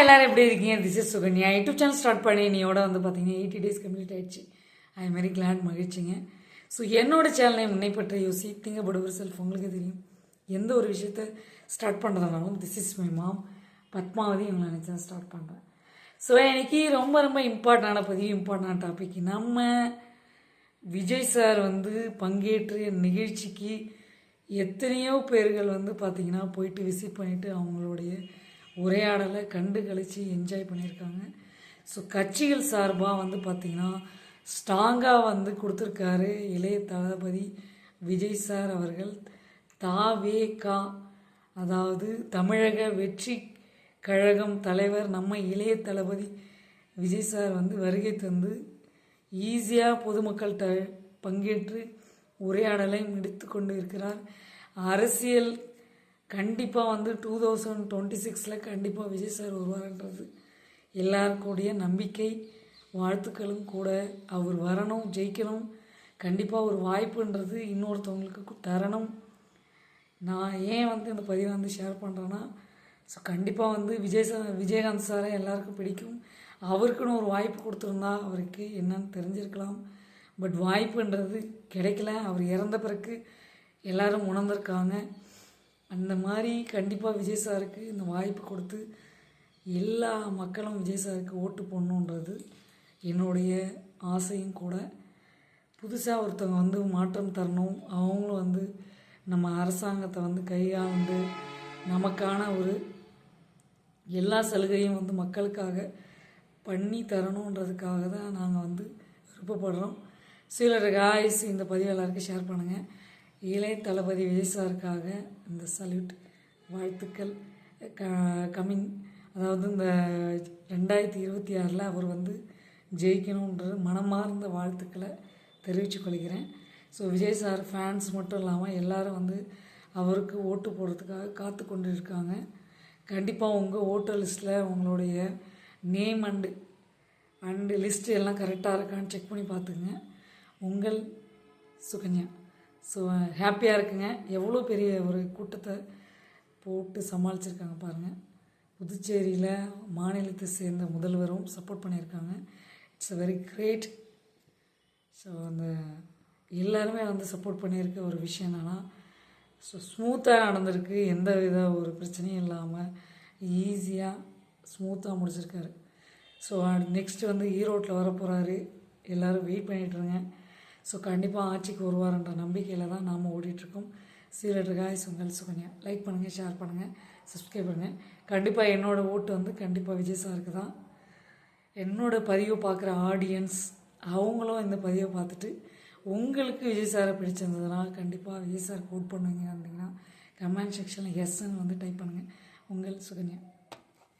எல்லோரும் எப்படி இருக்கீங்க? This is Sukanya. YouTube channel start பண்ணி நீயோட வந்து பார்த்தீங்கன்னா எயிட்டி டேஸ் கம்ப்ளீட் ஆயிடுச்சு. ஐ வெரி கிளாட் மகிழ்ச்சிங்க. ஸோ என்னோட சேனலை முன்னை பற்றி யோசி. திங்க படுவர் செல்ஃப் உங்களுக்கு தெரியும். எந்த ஒரு விஷயத்த start பண்ணுறதுனாலும் this is my mom Padmavathi இவங்களை நினச்சி தான் ஸ்டார்ட் பண்ணுறேன் ஸோ எனக்கு ரொம்ப ரொம்ப இம்பார்ட்டண்டான பதிவு இம்பார்ட்டண்டான டாபிக் நம்ம விஜய் சார் வந்து பங்கேற்ற நிகழ்ச்சிக்கு எத்தனையோ பேர்கள் வந்து பார்த்திங்கன்னா போயிட்டு விசிட் பண்ணிவிட்டு அவங்களுடைய உரையாடலை கண்டு கழித்து என்ஜாய் பண்ணியிருக்காங்க. ஸோ கட்சிகள் சார்பாக வந்து பார்த்திங்கன்னா ஸ்ட்ராங்காக வந்து கொடுத்துருக்காரு இளைய தளபதி விஜய் சார் அவர்கள். தாவேகா அதாவது தமிழக வெற்றி கழகம் தலைவர் நம்ம இளைய தளபதி விஜய் சார் வந்து வருகை தந்து ஈஸியாக பொதுமக்கள்கிட்ட பங்கேற்று உரையாடலை முடித்து கொண்டு இருக்கிறார். அரசியல் கண்டிப்பாக வந்து டூ தௌசண்ட் டுவெண்ட்டி சிக்ஸில் கண்டிப்பாக விஜய் சார் வருவார்ன்றது. எல்லாருக்கூடிய நம்பிக்கை வாழ்த்துக்களும் கூட. அவர் வரணும் ஜெயிக்கணும். கண்டிப்பாக ஒரு வாய்ப்புன்றது இன்னொருத்தவங்களுக்கு தரணும். நான் ஏன் வந்து இந்த பதிவை வந்து ஷேர் பண்ணுறேன்னா ஸோ கண்டிப்பாக வந்து விஜய் சார் விஜயகாந்த் சாரை எல்லாருக்கும் பிடிக்கும். அவருக்குன்னு ஒரு வாய்ப்பு கொடுத்துருந்தா அவருக்கு என்னன்னு தெரிஞ்சிருக்கலாம். பட் வாய்ப்புன்றது கிடைக்கல. அவர் இறந்த பிறகு எல்லாரும் உணர்ந்திருக்காங்க. அந்த மாதிரி கண்டிப்பாக விஜய் சாருக்கு இந்த வாய்ப்பு கொடுத்து எல்லா மக்களும் விஜய் சாருக்கு ஓட்டு போடணுன்றது என்னுடைய ஆசையும் கூட. புதுசாக ஒருத்தவங்க வந்து மாற்றம் தரணும். அவங்களும் வந்து நம்ம அரசாங்கத்தை வந்து கையாண்டு நமக்கான ஒரு எல்லா சலுகையும் வந்து மக்களுக்காக பண்ணி தரணுன்றதுக்காக தான் நாங்கள் வந்து விருப்பப்படுறோம். சிலர் காய்ஸ் இந்த பதிவு எல்லாருக்கும் ஷேர் பண்ணுங்கள் இளைய தளபதி விஜய் சாருக்காக இந்த சல்யூட் வாழ்த்துக்கள் க கமிங் அதாவது இந்த ரெண்டாயிரத்தி இருபத்தி ஆறில் அவர் வந்து ஜெயிக்கணுன்ற மனமார்ந்த வாழ்த்துக்களை தெரிவித்து கொள்கிறேன். ஸோ விஜய் சார் ஃபேன்ஸ் மட்டும் இல்லாமல் எல்லோரும் வந்து அவருக்கு ஓட்டு போடுறதுக்காக காத்து கொண்டு இருக்காங்க கண்டிப்பாக உங்கள் ஓட்டர் லிஸ்ட்டில் உங்களுடைய நேம் அண்டு அண்டு லிஸ்ட்டு எல்லாம் கரெக்டாக இருக்கான்னு செக் பண்ணி பார்த்துங்க உங்கள் சுகன்யா. ஸோ ஹாப்பியாக இருக்குங்க. எவ்வளோ பெரிய ஒரு கூட்டத்தை போட்டு சமாளிச்சிருக்காங்க பாருங்கள் புதுச்சேரியில் மாநிலத்தை சேர்ந்த முதல்வரும் சப்போர்ட் பண்ணியிருக்காங்க. It's a very great so அந்த எல்லாருமே வந்து சப்போர்ட் பண்ணியிருக்க ஒரு விஷயம் என்னென்னா ஸோ ஸ்மூத்தாக நடந்திருக்கு. எந்த வித ஒரு பிரச்சனையும் இல்லாமல் ஈஸியாக ஸ்மூத்தாக முடிச்சிருக்காரு. ஸோ நெக்ஸ்ட்டு வந்து ஈரோட்டில் வர போகிறாரு எல்லோரும் வெயிட் பண்ணிகிட்ருங்க ஸோ கண்டிப்பாக ஆட்சிக்கு வருவார்ன்ற நம்பிக்கையில் தான் நாம் ஓடிட்டுருக்கோம். சீரட் காய்ஸ் உங்கள் சுகன்யா. லைக் பண்ணுங்கள் ஷேர் பண்ணுங்கள் சப்ஸ்கிரைப் பண்ணுங்கள் கண்டிப்பாக என்னோடய ஓட்டு வந்து கண்டிப்பாக விஜய் சாருக்கு தான். என்னோடய பதிவை பார்க்குற ஆடியன்ஸ் அவங்களும் இந்த பதிவை பார்த்துட்டு உங்களுக்கு விஜய் சாரை பிடிச்சிருந்ததுன்னா கண்டிப்பாக விஜய் சார் கோட் பண்ணுவீங்க இருந்தீங்கன்னா கமெண்ட் செக்ஷனில் எஸ்ன்னு வந்து டைப் பண்ணுங்கள் உங்கள் சுகன்யா.